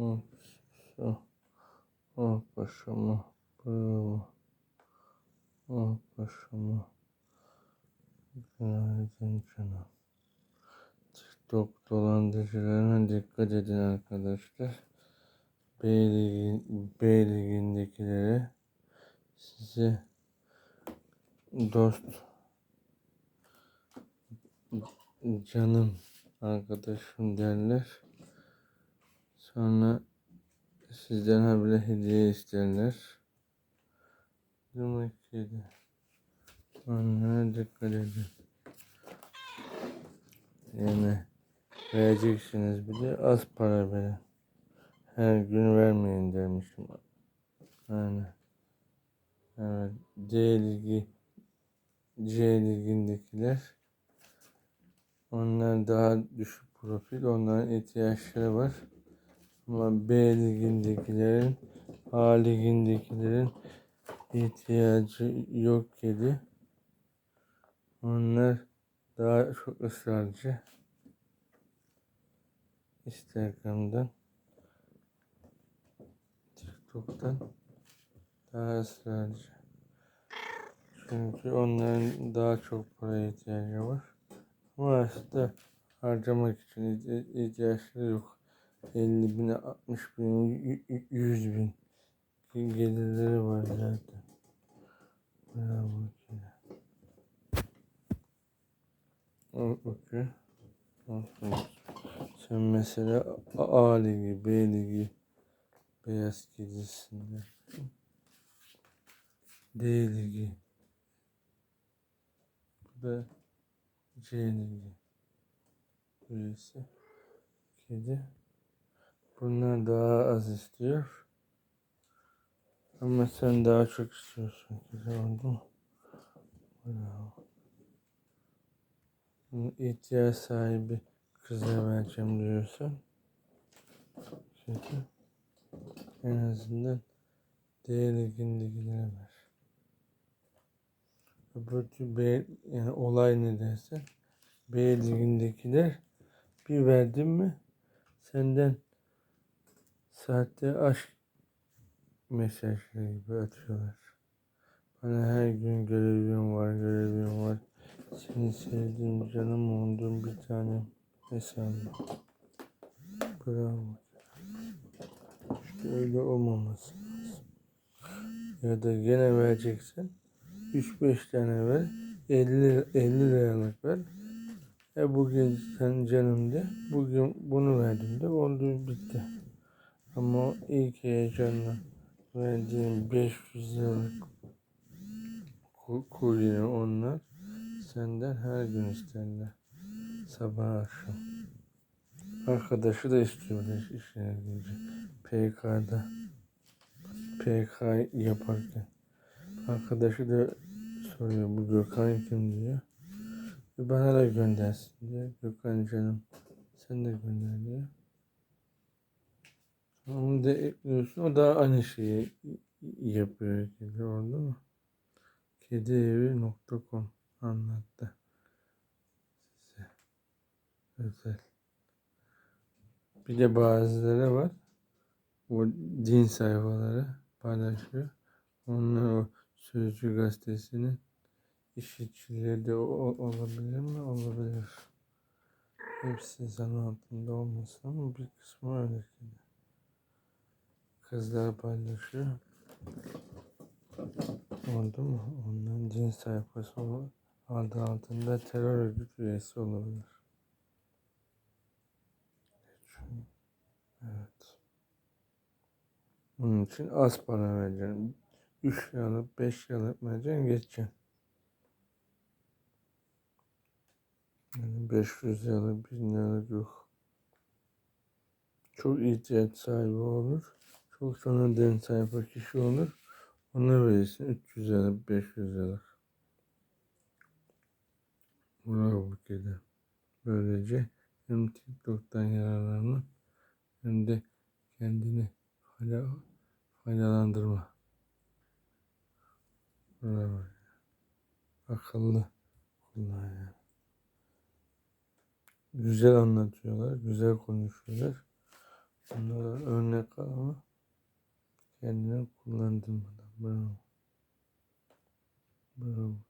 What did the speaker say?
Oh, oh, oh başıma. Bravo. Oh başıma. TikTok dolandırıcılarına dikkat edin arkadaşlar. B, ligin, size dost canım arkadaşım derler. Sonra sizden habire hediye isterler. Demek ki de onlara dikkat edin. Yani vereceksiniz bir de az para verin. Her gün vermeyin demişim. Yani evet D ligi C ligindekiler onlar daha düşük profil. Onların ihtiyaçları var. Ama B ligindekilerin A ligindekilerin ihtiyacı yok gibi. Onlar daha çok ısrarcı. Instagram'dan TikTok'tan daha ısrarcı. Çünkü onların daha çok paraya ihtiyacı var. Ama aslında harcamak için ihtiyaçları yok. 50 bin, 60 bin, 100 bin gelirleri var zaten. Bravo. Okey. Sen mesela A ligi, B ligi beyaz gecesinde D ligi bu da C ligi burası kedi bunlar daha az istiyor ama sen daha çok istiyorsun kedi oldu? Bravo. ihtiyaç sahibi kıza vereceğim diyorsan kedi en azından D ligindekileri ver. Öbürkü B yani olay ne dersen B ligindekiler bir verdim mi senden sahte aşk mesajları gibi atıyorlar. Bana her gün görevim var, görevim var. Seni sevdiğim, canım olduğum bir tane hesabım. Bravo. İşte öyle olmaması lazım. Ya da gene vereceksen 3-5 tane ver. 50, 50 liralık ver. E bugün sen canım de. Bugün bunu verdim de oldu bitti. Ama ilk heyecanla verdiğim 500 liralık kurye onlar senden her gün isterler. Sabah akşam. Arkadaşı da istiyorlar işine gelince. PK'da. PK yaparken. Arkadaşı da soruyor bu Gökhan kim diyor. E bana da göndersin diyor. Gökhan canım sen de gönder diyor. Onu da ekliyorsun. O da aynı şeyi yapıyor. Kedi oldu mu? Kedievi.com anlattı. Size. Özel. Bir de bazıları var. O din sayfaları paylaşıyor. Onlar o Sözcü gazetesinin işçileri de olabilir mi? Olabilir. Hepsi zan altında olmasın ama bir kısmı öyle. Kızlar paylaşıyor. Oldu mu? Onların din sayfası adı altında terör örgüt üyesi olabilir. Evet. Bunun için az para vereceğim. 3 liralık, 5 liralık vereceksin, geçeceksin. Yani 500 liralık, 1000 liralık yok. Çok ihtiyaç sahibi olur. Çok den sayfa kişi olur. Ona verirsin 300 liralık, 500 liralık. Bravo kedi. Böylece hem TikTok'tan yararlanma hem de kendini faydalandırma. Bravo. Akıllı kullar yani. Güzel anlatıyorlar, güzel konuşuyorlar. Bunlar örnek al ama kendine kullandırmadan. Bravo. Bravo.